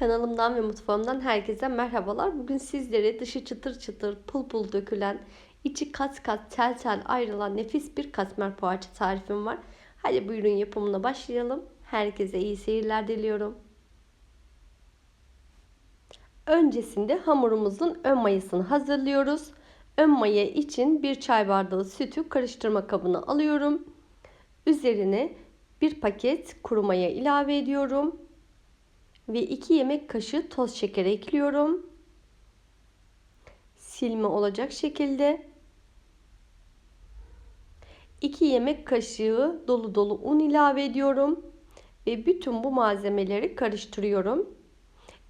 Kanalımdan ve mutfağımdan herkese merhabalar. Bugün sizlere dışı çıtır çıtır pul pul dökülen, içi kat kat tel tel ayrılan nefis bir katmer poğaça tarifim var. Hadi buyurun yapımına başlayalım. Herkese iyi seyirler diliyorum. Öncesinde hamurumuzun ön mayasını hazırlıyoruz. Ön maya için bir çay bardağı sütü karıştırma kabına alıyorum. Üzerine bir paket kuru maya ilave ediyorum ve 2 yemek kaşığı toz şeker ekliyorum. Silme olacak şekilde 2 yemek kaşığı dolu dolu un ilave ediyorum ve bütün bu malzemeleri karıştırıyorum.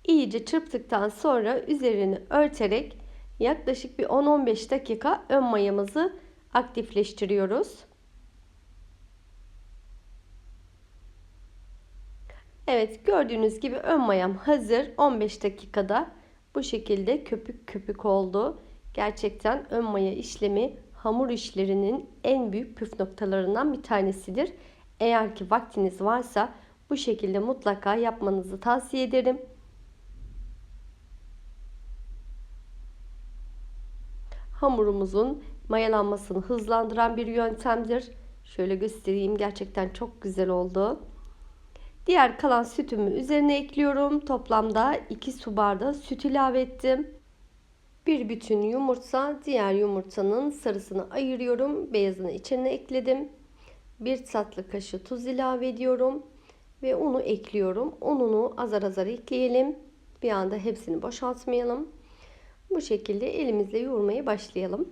İyice çırptıktan sonra üzerini örterek yaklaşık bir 10-15 dakika ön mayamızı aktifleştiriyoruz. Evet gördüğünüz gibi ön mayam hazır. 15 dakikada bu şekilde köpük köpük oldu. Gerçekten ön maya işlemi hamur işlerinin en büyük püf noktalarından bir tanesidir. Eğer ki vaktiniz varsa bu şekilde mutlaka yapmanızı tavsiye ederim. Hamurumuzun mayalanmasını hızlandıran bir yöntemdir. Şöyle göstereyim. Gerçekten çok güzel oldu. Diğer kalan sütümü üzerine ekliyorum. Toplamda 2 su bardağı süt ilave ettim. Bir bütün yumurta, diğer yumurtanın sarısını ayırıyorum. Beyazını içine ekledim. Bir tatlı kaşığı tuz ilave ediyorum ve unu ekliyorum. Ununu azar azar ekleyelim. Bir anda hepsini boşaltmayalım. Bu şekilde elimizle yoğurmaya başlayalım.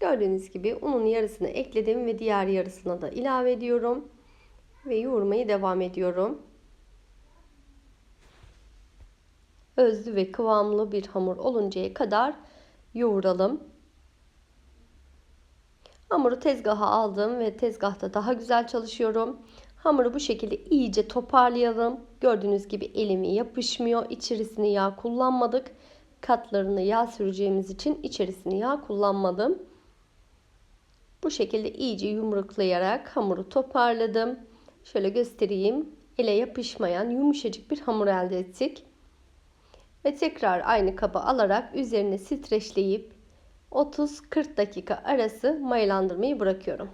Gördüğünüz gibi unun yarısını ekledim ve diğer yarısına da ilave ediyorum ve yoğurmaya devam ediyorum. Özlü ve kıvamlı bir hamur oluncaya kadar yoğuralım. Hamuru tezgaha aldım ve tezgahta daha güzel çalışıyorum. Hamuru bu şekilde iyice toparlayalım. Gördüğünüz gibi elimi yapışmıyor. İçerisine yağ kullanmadık. Katlarını yağ süreceğimiz için içerisine yağ kullanmadım. Bu şekilde iyice yumruklayarak hamuru toparladım. Şöyle göstereyim. Ele yapışmayan yumuşacık bir hamur elde ettik. Ve tekrar aynı kaba alarak üzerine streçleyip 30-40 dakika arası mayalandırmayı bırakıyorum.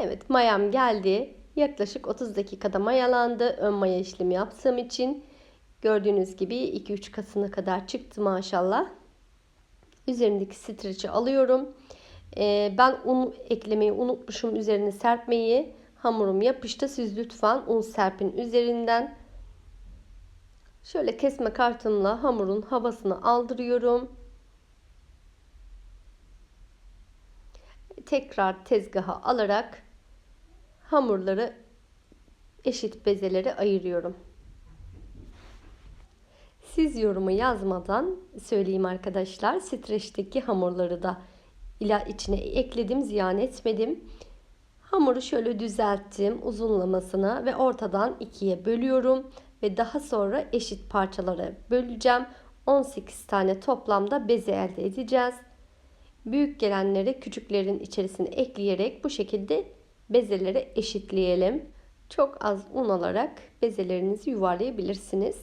Evet mayam geldi. Yaklaşık 30 dakikada mayalandı. Ön maya işlemi yaptığım için gördüğünüz gibi 2-3 kasına kadar çıktı maşallah. Üzerindeki streçi alıyorum. Ee, ben un eklemeyi unutmuşum üzerine serpmeyi. Hamurum yapıştı. Siz lütfen un serpin üzerinden. Şöyle kesme kartımla hamurun havasını aldırıyorum. Tekrar tezgaha alarak hamurları eşit bezelere ayırıyorum. Siz yorumu yazmadan söyleyeyim arkadaşlar. Streçteki hamurları da ila içine ekledim, ziyan etmedim. Hamuru şöyle düzelttim uzunlamasına ve ortadan ikiye bölüyorum ve daha sonra eşit parçalara böleceğim. 18 tane toplamda beze elde edeceğiz. Büyük gelenleri küçüklerin içerisine ekleyerek bu şekilde bezeleri eşitleyelim. Çok az un alarak bezelerinizi yuvarlayabilirsiniz.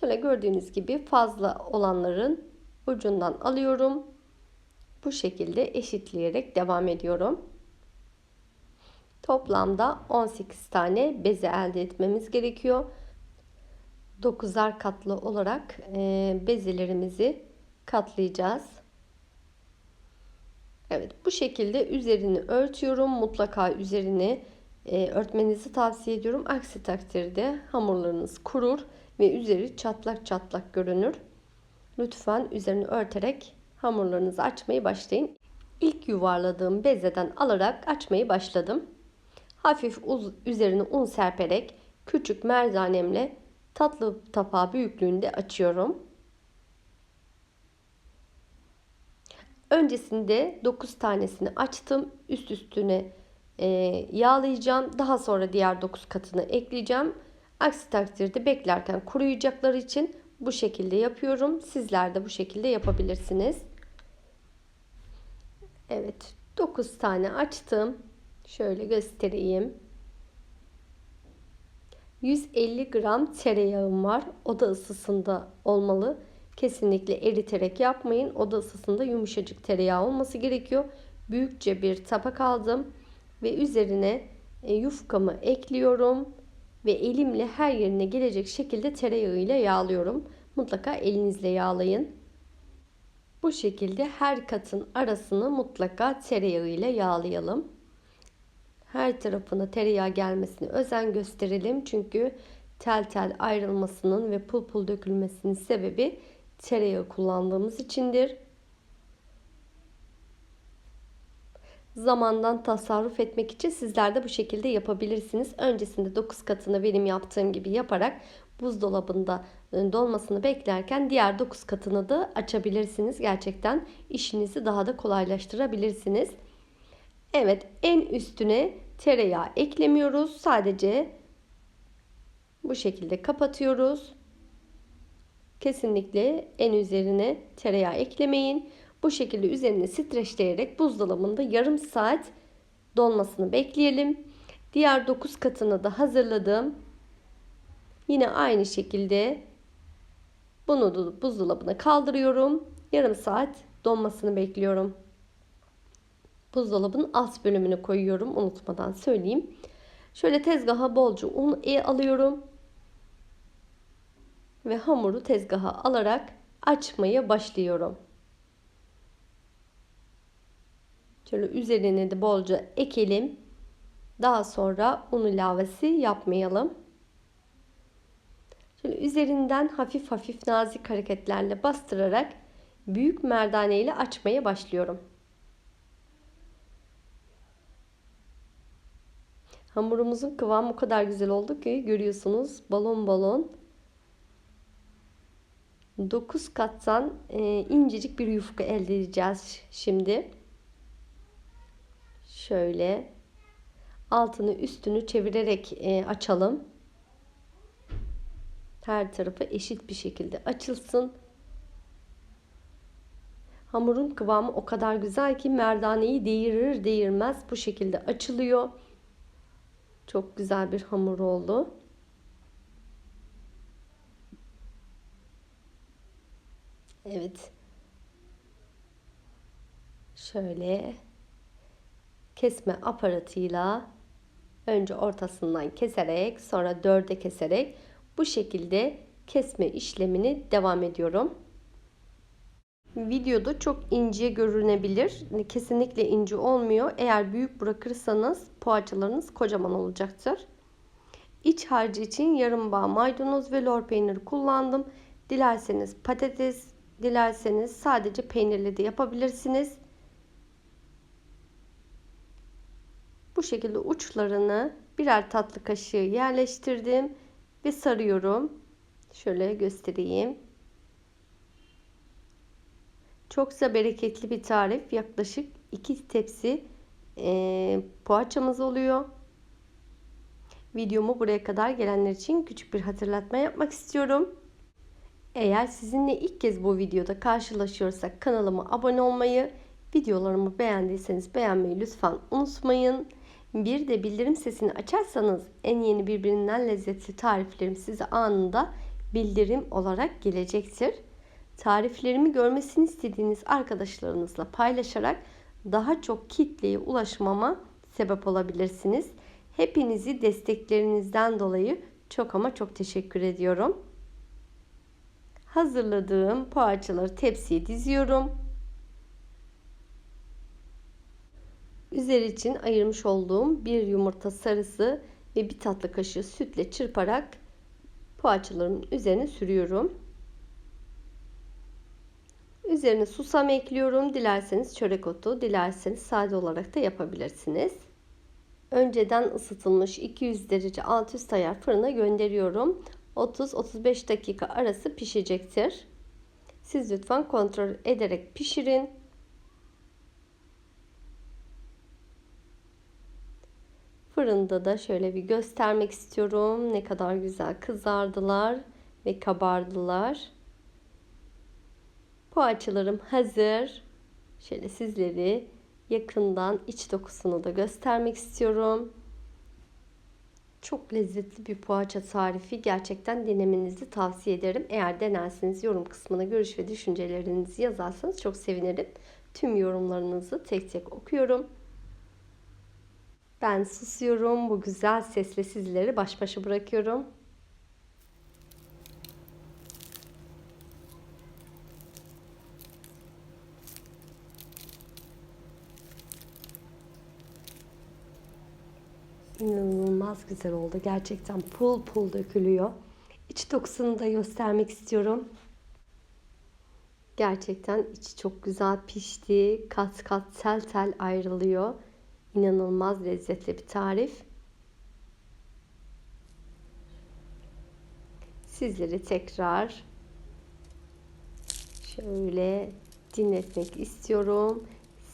Şöyle gördüğünüz gibi fazla olanların ucundan alıyorum bu şekilde eşitleyerek devam ediyorum. Toplamda 18 tane beze elde etmemiz gerekiyor. 9'ar katlı olarak e, bezelerimizi katlayacağız. Evet bu şekilde üzerini örtüyorum. Mutlaka üzerini e, örtmenizi tavsiye ediyorum. Aksi takdirde hamurlarınız kurur ve üzeri çatlak çatlak görünür. Lütfen üzerini örterek hamurlarınızı açmayı başlayın. İlk yuvarladığım bezeden alarak açmayı başladım. Hafif uz, üzerine un serperek küçük merdanemle tatlı tapağı büyüklüğünde açıyorum. Öncesinde 9 tanesini açtım. Üst üstüne e, yağlayacağım. Daha sonra diğer 9 katını ekleyeceğim. Aksi takdirde beklerken kuruyacakları için bu şekilde yapıyorum. Sizler de bu şekilde yapabilirsiniz. Evet 9 tane açtım. Şöyle göstereyim. 150 gram tereyağım var. Oda ısısında olmalı. Kesinlikle eriterek yapmayın. Oda ısısında yumuşacık tereyağı olması gerekiyor. Büyükçe bir tabak aldım ve üzerine e, yufkamı ekliyorum ve elimle her yerine gelecek şekilde tereyağı ile yağlıyorum. Mutlaka elinizle yağlayın. Bu şekilde her katın arasını mutlaka tereyağı ile yağlayalım. Her tarafına tereyağı gelmesine özen gösterelim. Çünkü tel tel ayrılmasının ve pul pul dökülmesinin sebebi tereyağı kullandığımız içindir. Zamandan tasarruf etmek için sizler de bu şekilde yapabilirsiniz. Öncesinde 9 katını benim yaptığım gibi yaparak buzdolabında e, dolmasını beklerken diğer 9 katını da açabilirsiniz. Gerçekten işinizi daha da kolaylaştırabilirsiniz. Evet en üstüne tereyağı eklemiyoruz. Sadece bu şekilde kapatıyoruz. Kesinlikle en üzerine tereyağı eklemeyin. Bu şekilde üzerine streçleyerek buzdolabında yarım saat donmasını bekleyelim. Diğer 9 katını da hazırladım. Yine aynı şekilde bunu da buzdolabına kaldırıyorum. Yarım saat donmasını bekliyorum. Buzdolabının alt bölümünü koyuyorum. Unutmadan söyleyeyim. Şöyle tezgaha bolca un e alıyorum. Ve hamuru tezgaha alarak açmaya başlıyorum. Şöyle üzerine de bolca ekelim. Daha sonra un ilavesi yapmayalım. Şöyle üzerinden hafif hafif nazik hareketlerle bastırarak büyük merdane ile açmaya başlıyorum. Hamurumuzun kıvamı o kadar güzel oldu ki görüyorsunuz balon balon 9 kattan e, incecik bir yufka elde edeceğiz şimdi. Şöyle altını üstünü çevirerek e, açalım. Her tarafı eşit bir şekilde açılsın. Hamurun kıvamı o kadar güzel ki merdaneyi değirir değirmez bu şekilde açılıyor. Çok güzel bir hamur oldu. Evet. Şöyle kesme aparatıyla önce ortasından keserek sonra dörde keserek bu şekilde kesme işlemini devam ediyorum. Videoda çok ince görünebilir. Kesinlikle ince olmuyor. Eğer büyük bırakırsanız poğaçalarınız kocaman olacaktır. İç harcı için yarım bağ maydanoz ve lor peyniri kullandım. Dilerseniz patates, dilerseniz sadece peynirli de yapabilirsiniz. Bu şekilde uçlarını birer tatlı kaşığı yerleştirdim ve sarıyorum. Şöyle göstereyim. Çoksa bereketli bir tarif. Yaklaşık 2 tepsi e, poğaçamız oluyor. Videomu buraya kadar gelenler için küçük bir hatırlatma yapmak istiyorum. Eğer sizinle ilk kez bu videoda karşılaşıyorsak kanalıma abone olmayı, videolarımı beğendiyseniz beğenmeyi lütfen unutmayın. Bir de bildirim sesini açarsanız en yeni birbirinden lezzetli tariflerim size anında bildirim olarak gelecektir. Tariflerimi görmesini istediğiniz arkadaşlarınızla paylaşarak daha çok kitleye ulaşmama sebep olabilirsiniz. Hepinizi desteklerinizden dolayı çok ama çok teşekkür ediyorum. Hazırladığım poğaçaları tepsiye diziyorum. Üzeri için ayırmış olduğum bir yumurta sarısı ve bir tatlı kaşığı sütle çırparak poğaçalarımın üzerine sürüyorum. Üzerine susam ekliyorum. Dilerseniz çörek otu, dilerseniz sade olarak da yapabilirsiniz. Önceden ısıtılmış 200 derece alt üst ayar fırına gönderiyorum. 30-35 dakika arası pişecektir. Siz lütfen kontrol ederek pişirin. Fırında da şöyle bir göstermek istiyorum. Ne kadar güzel kızardılar ve kabardılar. Poğaçalarım hazır. Şöyle sizleri yakından iç dokusunu da göstermek istiyorum. Çok lezzetli bir poğaça tarifi. Gerçekten denemenizi tavsiye ederim. Eğer denerseniz yorum kısmına görüş ve düşüncelerinizi yazarsanız çok sevinirim. Tüm yorumlarınızı tek tek okuyorum. Ben susuyorum. Bu güzel sesle sizleri baş başa bırakıyorum. İnanılmaz güzel oldu. Gerçekten pul pul dökülüyor. İç dokusunu da göstermek istiyorum. Gerçekten içi çok güzel pişti. Kat kat tel tel ayrılıyor. İnanılmaz lezzetli bir tarif. Sizleri tekrar şöyle dinletmek istiyorum.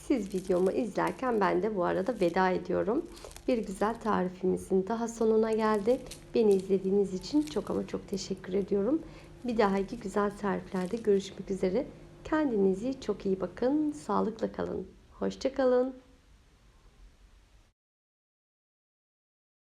Siz videomu izlerken ben de bu arada veda ediyorum. Bir güzel tarifimizin daha sonuna geldik. Beni izlediğiniz için çok ama çok teşekkür ediyorum. Bir dahaki güzel tariflerde görüşmek üzere. Kendinize çok iyi bakın. Sağlıkla kalın. Hoşçakalın.